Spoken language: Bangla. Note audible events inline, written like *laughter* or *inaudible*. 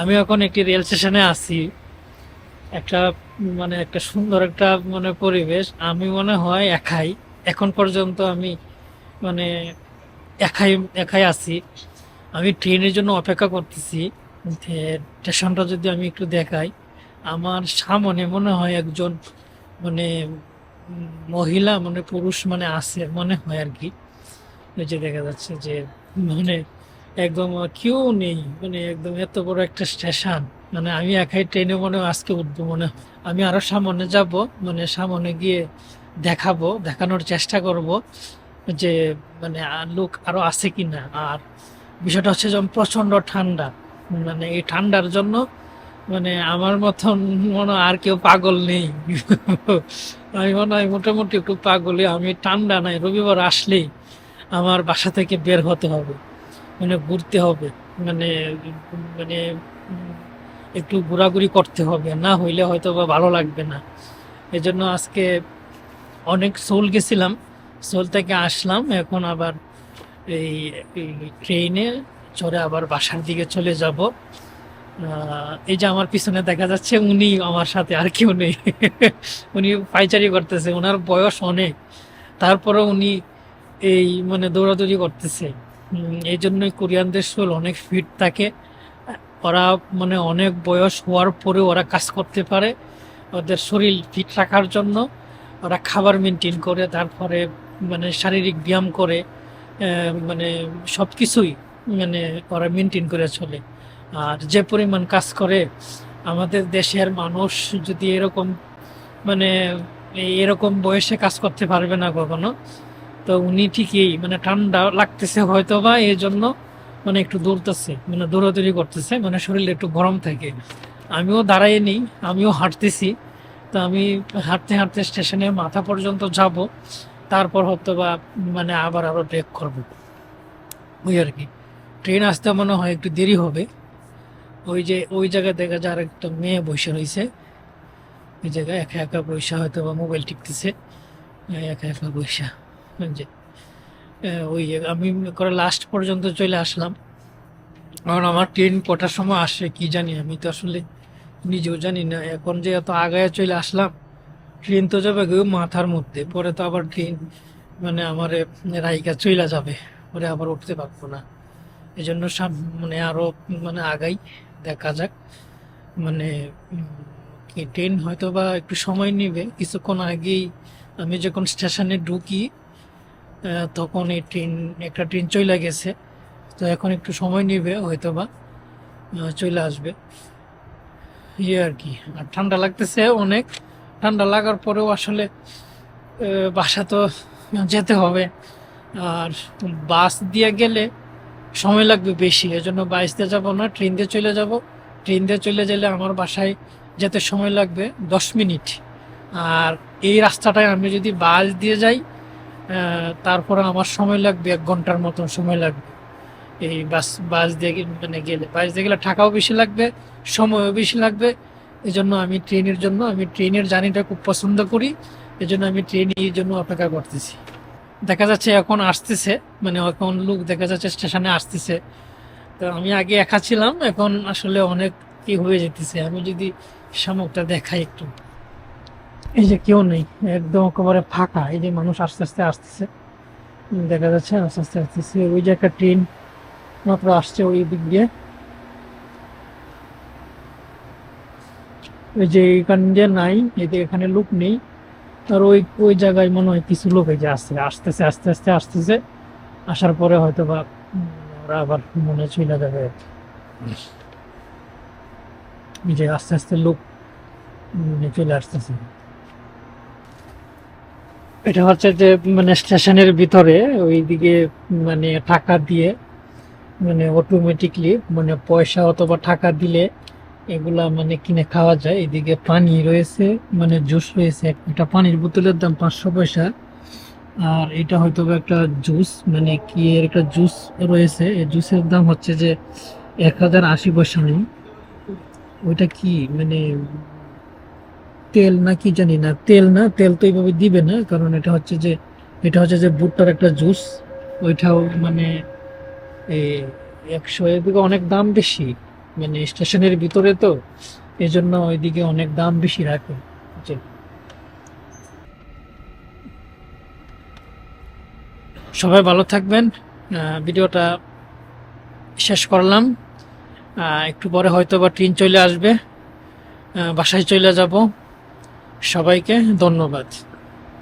আমি এখন একটি রেল স্টেশনে আছি। একটা মানে একটা সুন্দর একটা মানে পরিবেশ। আমি মনে হয় একাই। এখন পর্যন্ত আমি মানে একাই একাই আছি। আমি ট্রেনের জন্য অপেক্ষা করতেছি। স্টেশনটা যদি আমি একটু দেখাই, আমার সামনে মনে হয় একজন মানে মহিলা মানে পুরুষ মানে আছে মনে হয় আর কি। যে দেখা যাচ্ছে যে মানে একদম কেউ নেই মানে একদম এত বড় একটা স্টেশন। মানে আমি একাই ট্রেনে মনে আজকে উঠবো মনে। আমি আরও সামনে যাব মানে সামনে গিয়ে দেখাবো, দেখানোর চেষ্টা করব যে মানে লোক আরও আছে কি না আর বিষয়টা হচ্ছে যেমন প্রচণ্ড ঠান্ডা। মানে এই ঠান্ডার জন্য মানে আমার মতন মনে আর কেউ পাগল নেই। আমি মনে হয় মোটামুটি একটু পাগলই। আমি ঠান্ডা নাই, রবিবার আসলেই আমার বাসা থেকে বের হতে হবে। মানে ঘুরতে হবে। মানে মানে একটু ঘোরাঘুরি করতে হবে। না হইলে হয়তো বা ভালো লাগবে না। এই জন্য আজকে অনেক সোল গেছিলাম। সোল থেকে আসলাম। এখন আবার এই ট্রেনে চড়ে আবার বাসার দিকে চলে যাব। এই যে আমার পিছনে দেখা যাচ্ছে উনি আমার সাথে আর কেউ নেই। *laughs* উনি পাইচারি করতেছে। ওনার বয়স অনেক। তারপরে উনি এই মানে দৌড়াদৌড়ি করতেছে। এই জন্যই কোরিয়ানদের শরীর অনেক ফিট থাকে। ওরা মানে অনেক বয়স হওয়ার পরে ওরা কাজ করতে পারে। ওদের শরীর ফিট রাখার জন্য ওরা খাবার মেনটেন করে, তারপরে মানে শারীরিক ব্যায়াম করে মানে সব কিছুই মানে ওরা মেনটেন করে চলে। আর যে পরিমাণ কাজ করে, আমাদের দেশের মানুষ যদি এরকম মানে এরকম বয়সে কাজ করতে পারবে না কখনো তো উনি ঠিকই মানে ঠান্ডা লাগতেছে হয়তো বা এই জন্য মানে একটু দৌড়তেছে মানে দৌড়াদৌড়ি করতেছে মানে শরীরে একটু গরম থাকে। আমিও দাঁড়াই নেই, আমিও হাঁটতেছি, তো আমি হাঁটতে হাঁটতে স্টেশনে মাথা পর্যন্ত যাব, তারপর হয়তো বা মানে আবার আরও ব্রেক করব। ওই আর কি। ট্রেন আসতে মনে হয় একটু দেরি হবে। ওই যে, ওই জায়গায় দেখা যায় একটা মেয়ে বসে রয়েছে। ওই জায়গায় একা একা বৈশা হয়তো বা মোবাইল টিপতেছে। একা একা বৈশা যে ওই আমি করে লাস্ট পর্যন্ত চলে আসলাম। কারণ আমার ট্রেন কটার সময় আসে কি জানি, আমি তো আসলে নিজেও জানি না। এখন যে এত আগায় চলে আসলাম ট্রেন তো যাবে গো মাথার মধ্যে। পরে তো আবার ট্রেন মানে আমার রাইকা চলে যাবে। পরে আবার উঠতে পারব না। এই জন্য সব মানে আরও মানে আগাই, দেখা যাক। মানে কি ট্রেন হয়তো বা একটু সময় নেবে। কিছুক্ষণ আগেই আমি যখন স্টেশনে ঢুকি তখন এই ট্রেন একটা ট্রেন চলে গেছে। তো এখন একটু সময় নেবে হয়তো বা চলে আসবে। ইয়ে আর কি, আর ঠান্ডা লাগতেছে অনেক। ঠান্ডা লাগার পরেও আসলে বাসা তো যেতে হবে। আর বাস দিয়ে গেলে সময় লাগবে বেশি, এজন্য বাস দিয়ে যাব না, ট্রেন দিয়ে চলে যাব। ট্রেন দিয়ে চলে গেলে আমার বাসায় যেতে সময় লাগবে দশ মিনিট। আর এই রাস্তাটায় আমি যদি বাস দিয়ে যাই তারপরে আমার সময় লাগবে এক ঘণ্টার মতন সময় লাগবে। এই বাস বাস দিয়ে মানে গেলে, বাস দিয়ে গেলে টাকাও বেশি লাগবে, সময়ও বেশি লাগবে। এই জন্য আমি ট্রেনের জন্য, আমি ট্রেনের জার্নিটা খুব পছন্দ করি। এই জন্য আমি ট্রেন এই জন্য অপেক্ষা করতেছি। দেখা যাচ্ছে এখন আসতেছে মানে এখন লোক দেখা যাচ্ছে স্টেশনে আসতেছে। তো আমি আগে একা ছিলাম, এখন আসলে অনেক কি হয়ে যেতেছে। আমি যদি শামুকটা দেখাই একটু। এই যে কেউ নেই, একদম একেবারে ফাঁকা। এই যে মানুষ আস্তে আস্তে আসতেছে, দেখা যাচ্ছে আস্তে আস্তে আসতেছে। ওই যে একটা ট্রেন মাত্র আসছে ওই দিক দিয়ে। ওই যে এখান দিয়ে নাই যে এখানে লোক নেই। আর ওই ওই জায়গায় মনে হয় কিছু লোক এই যে আসছে, আসতেছে, আস্তে আস্তে আসতেছে। আসার পরে হয়তো বা ওরা আবার মনে চলে যাবে। যে আস্তে আস্তে লোক চলে আসতেছে। এটা হচ্ছে যে মানে স্টেশনের ভিতরে, ওইদিকে মানে টাকা দিয়ে মানে অটোমেটিকলি মানে পয়সা অথবা টাকা দিলে এগুলা মানে কিনে খাওয়া যায়। এদিকে পানি রয়েছে মানে জুস রয়েছে। একটা পানির বোতলের দাম পাঁচশো পয়সা। আর এটা হয়তো একটা জুস মানে কি এর একটা জুস রয়েছে। এই জুসের দাম হচ্ছে যে, এক হাজার আশি পয়সা নেই। ওইটা কি মানে তেল না কি জানি না, তেল না, তেল তো এইভাবে দিবে না, কারণ এটা হচ্ছে যে, এটা হচ্ছে যে ভুট্টার একটা জুস, ওইটাও মানে এই একশো এর দিকে অনেক দাম বেশি মানে স্টেশনের ভিতরে তো এই জন্য ওইদিকে অনেক দাম বেশি রাখে। সবাই ভালো থাকবেন ভিডিওটা শেষ করলাম একটু পরে হয়তো বা ট্রেন চলে আসবে বাসায় চলে যাব সবাইকে ধন্যবাদ।